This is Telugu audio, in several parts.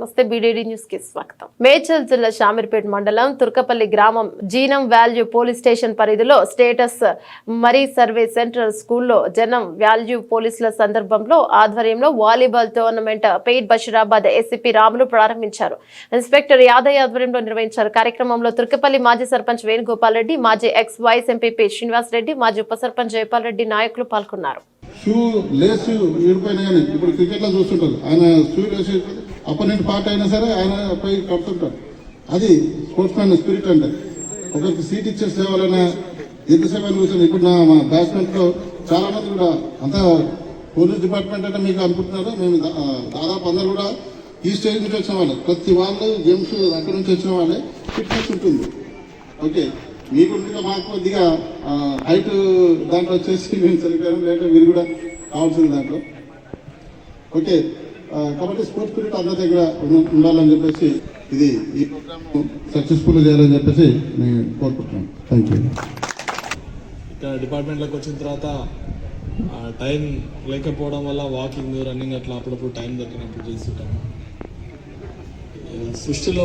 నమస్తే బీడీడీ న్యూస్కి స్వాగతం. మేడ్చల్ జిల్లా షామీర్పేట్ మండలం తుర్కపల్లి గ్రామం జీనం వాల్యూ పోలీస్ స్టేషన్ పరిధిలో స్టేటస్ మరీ సర్వే సెంట్రల్ స్కూల్లో జనం వాల్యూ పోలీసుల సందర్భంలో ఆధ్వర్యంలో వాలీబాల్ టోర్నమెంట్ పెయిడ్ బషీరాబాద్ ఎస్సీపీ రాములు ప్రారంభించారు. ఇన్స్పెక్టర్ యాదయ్య ఆధ్వర్యంలో నిర్వహించారు. కార్యక్రమంలో తుర్కపల్లి మాజీ సర్పంచ్ వేణుగోపాల్ రెడ్డి మాజీ ex vice MPP Srinivas Reddy మాజీ ఉప సర్పంచ్ జయపాల్ రెడ్డి నాయకులు పాల్గొన్నారు. షూ లేస్ విడిపోయినా కానీ ఇప్పుడు క్రికెట్లో చూస్తుంటారు. ఆయన షూ లేస్ అపోనెంట్ పార్ట్ అయినా సరే ఆయన పై కడుతుంటారు అది స్పోర్ట్స్ మ్యాన్ స్పిరిట్ అంటే. ఒకరికి సీట్ ఇచ్చే సేవలనే ఎంతసేపు అని కూర్చొని ఇప్పుడు నా మా బ్యాట్స్మెన్లో చాలా మంది కూడా అంతా పోలీస్ డిపార్ట్మెంట్ అంటే మీకు అనుకుంటున్నారు. మేము దాదాపు అందరు కూడా ఈ స్టేజ్ నుంచి వచ్చిన వాళ్ళే. ప్రతి వాళ్ళు గేమ్స్ అక్కడి నుంచి వచ్చిన వాళ్ళే. ఫిట్నెస్ ఉంటుంది. ఓకే మీకు మాకు కొద్దిగా హైట్ దాంట్లో వచ్చేసి మేము చనిపోయాం లేదంటే మీరు కూడా కావాల్సింది దాంట్లో. ఓకే కాబట్టి స్పోర్ట్స్ పీరియడ్ అందరి దగ్గర ఉండాలని చెప్పేసి ఇది ఈ ప్రోగ్రామ్ సక్సెస్ఫుల్ చేయాలని చెప్పేసి నేను కోరుకుంటున్నాను. థ్యాంక్ యూ ఇక్కడ డిపార్ట్మెంట్లోకి వచ్చిన తర్వాత టైం లేకపోవడం వల్ల వాకింగ్ రన్నింగ్ అట్లా అప్పుడప్పుడు టైం దొరికినప్పుడు చేస్తుంటాము. సృష్టిలో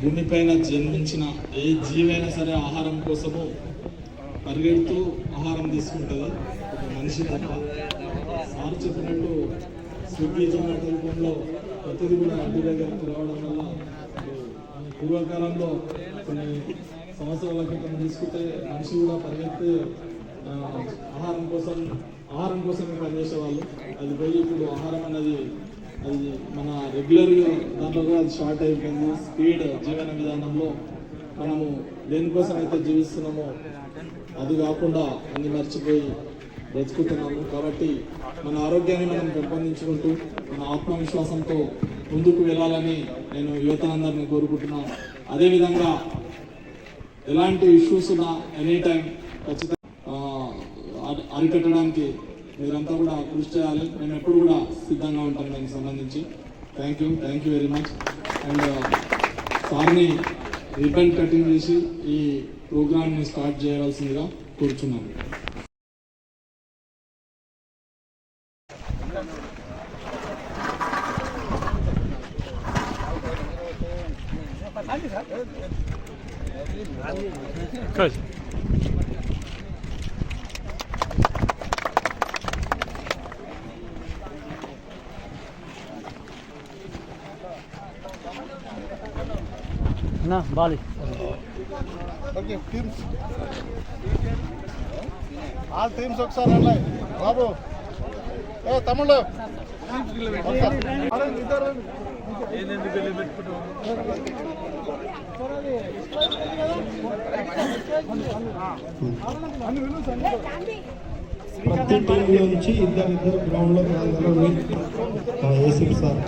భూమిపైన జన్మించిన ఏ జీవైనా సరే ఆహారం కోసము పరిగెడుతూ ఆహారం తీసుకుంటుంది. ఒక మనిషి తప్ప. సార్ చెప్పినట్టు స్విగ్గీ జొమాటో రూపంలో ప్రతిదీ కూడా ఇంటి దగ్గరకు రావడం వల్ల పూర్వకాలంలో కొన్ని సంవత్సరాల క్రితం తీసుకుంటే మనిషి కూడా పరిగెత్తి ఆహారం కోసం ఆహారం కోసమే పనిచేసేవాళ్ళు. అది పోయి ఇప్పుడు ఆహారం అనేది అది మన రెగ్యులర్గా దాంట్లో కూడా అది షార్ట్ అయిపోయింది. స్పీడ్ జీవన విధానంలో మనము దేనికోసం అయితే జీవిస్తున్నామో అది కాకుండా అన్ని మర్చిపోయి బ్రతుకుతున్నాము కాబట్టి మన ఆరోగ్యాన్ని మనం పెంపొందించుకుంటూ మన ఆత్మవిశ్వాసంతో ముందుకు వెళ్ళాలని నేను యువతనందరినీ కోరుకుంటున్నాను అదేవిధంగా ఎలాంటి ఇష్యూస్ ఉన్నా ఎనీ టైం ఖచ్చితంగా అరికట్టడానికి మీరంతా కూడా కృషి చేయాలి. మేము ఎప్పుడు కూడా సిద్ధంగా ఉంటాం దానికి సంబంధించి. Thank you thank you very much and సార్ని రిబన్ కటింగ్ చేసి ఈ ప్రోగ్రామ్ని స్టార్ట్ చేయవలసిందిగా కోరుచున్నాను. నా బాలి ఓకే టీమ్స్ ఆల్ టీమ్స్ ఒకసారి అన్నాయి బాబు. ఏ తమ్ముళ్ళు. ఇద్దరు. ప్రతి టీంలో నుంచి ఇద్దరిద్దరు ఇద్దరు గ్రౌండ్లో రాగలరు. ఏసీ సార్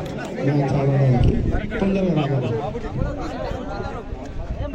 మ్యాచ్ ఆడడానికి తొందరగా రాగలరు తీసుకుంటే Bharat coming sir Tirupati K. Srikanth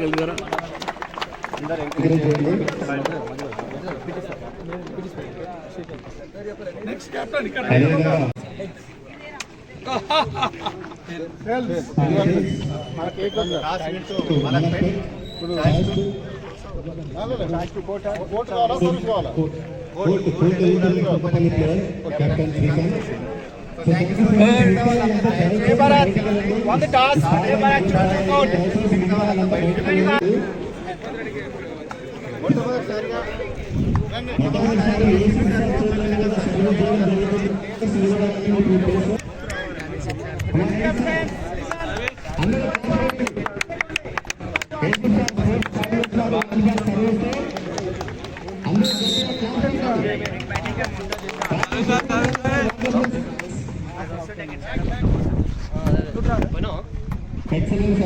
player captain Srikanth so On the toss, Devarak choosing out. మొట్టమొదటిసారి ఏసీ సార్ చూడలేదు కదా సర్వీస్ చేయడం జరుగుతుంది సర్వీస్ చేయడానికి ప్లేస్ అందరూ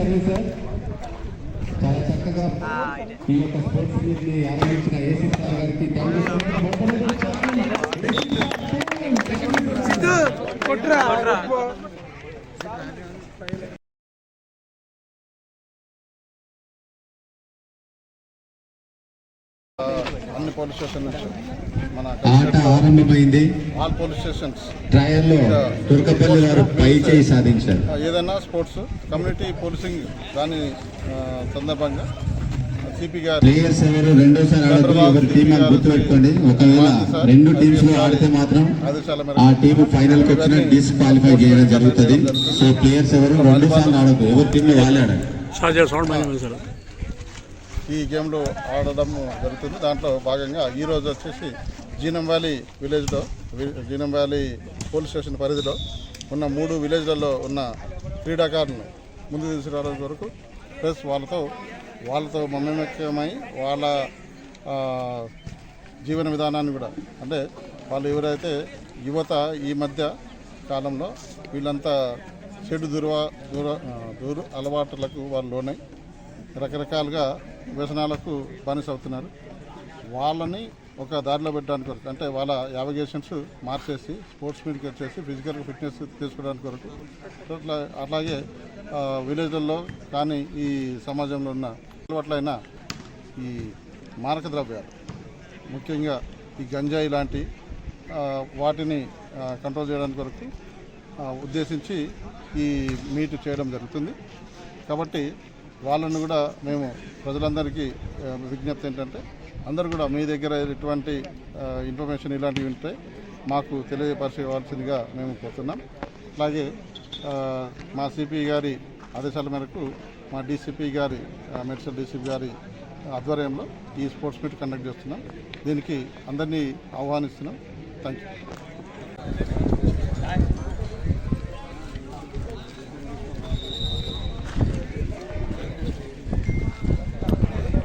సర్వీస్ సార్. చాలా చక్కగా ఈ యొక్క స్పోర్ట్స్ మీట్ని ఆరంభించిన ఏసీ సార్ గారికి కొట్రా అన్ని పోలీస్ స్టేషన్ నుంచి మన ఆట ఆరంభమైంది. All police stations. ట్రయల్లో తుర్కపల్లి వారు పై చేయి సాధించారు. ఏదైనా స్పోర్ట్స్ కమ్యూనిటీ పోలీసింగ్ దాని సందర్భంగా సిపి గారి ప్లేయర్స్ ఎవరు? రెండోసారి ఆడతారు. ఎవరి టీం అని గుర్తుపెట్టుకోండి. ఒకవేళ రెండు టీమ్స్లో ఆడితే మాత్రం ఆ టీం ఫైనల్కి వచ్చిన డిస్క్వాలిఫై చేయడం జరుగుతుంది. సో ప్లేయర్స్ ఎవరు? ఆడదు ఎవరి టీం లో వాళ్ళే ఆడాలి ఈ గేమ్లు ఆడడం జరుగుతుంది. దాంట్లో భాగంగా ఈ రోజు వచ్చేసి జీనం వ్యాలీ విలేజ్లో జీనం వ్యాలీ పోలీస్ స్టేషన్ పరిధిలో ఉన్న మూడు విలేజ్లలో ఉన్న క్రీడాకారులను ముందు తీసుకురావడం వరకు ప్లస్ వాళ్ళతో వాళ్ళతో మమేకమై వాళ్ళ జీవన విధానాన్ని కూడా అంటే వాళ్ళు ఎవరైతే యువత ఈ మధ్య కాలంలో వీళ్ళంతా చెడు దుర్వా దూర దూర అలవాట్లకు వాళ్ళు లోనై రకరకాలుగా వ్యసనాలకు బానిస అవుతున్నారు వాళ్ళని ఒక దారిలో పెట్టడానికి కొరకు అంటే వాళ్ళ యావిగేషన్స్ మార్చేసి స్పోర్ట్స్ మీదకి వచ్చేసి ఫిజికల్ ఫిట్నెస్ తీసుకోవడానికి కొరకు. అట్లా అట్లాగే విలేజ్లలో కానీ ఈ సమాజంలో ఉన్న అలవాట్లైన ఈ మారక ద్రవ్యాలు ముఖ్యంగా ఈ గంజాయి లాంటి వాటిని కంట్రోల్ చేయడానికి కొరకు ఉద్దేశించి ఈ మీట్ చేయడం జరుగుతుంది. కాబట్టి వాళ్ళను కూడా మేము ప్రజలందరికీ విజ్ఞప్తి ఏంటంటే అందరూ కూడా మీ దగ్గర ఎటువంటి ఇన్ఫర్మేషన్ ఇలాంటివి ఉంటే మాకు తెలియపరచవలసిందిగా మేము కోరుతున్నాం. అలాగే మా సిపిఐ గారి ఆదేశాల మేరకు మా డీసీపీ గారి మెడిసిన్ డీసీపీ గారి ఆధ్వర్యంలో ఈ స్పోర్ట్స్ మీట్ కండక్ట్ చేస్తున్నాం. దీనికి అందరినీ ఆహ్వానిస్తున్నాం. Thank you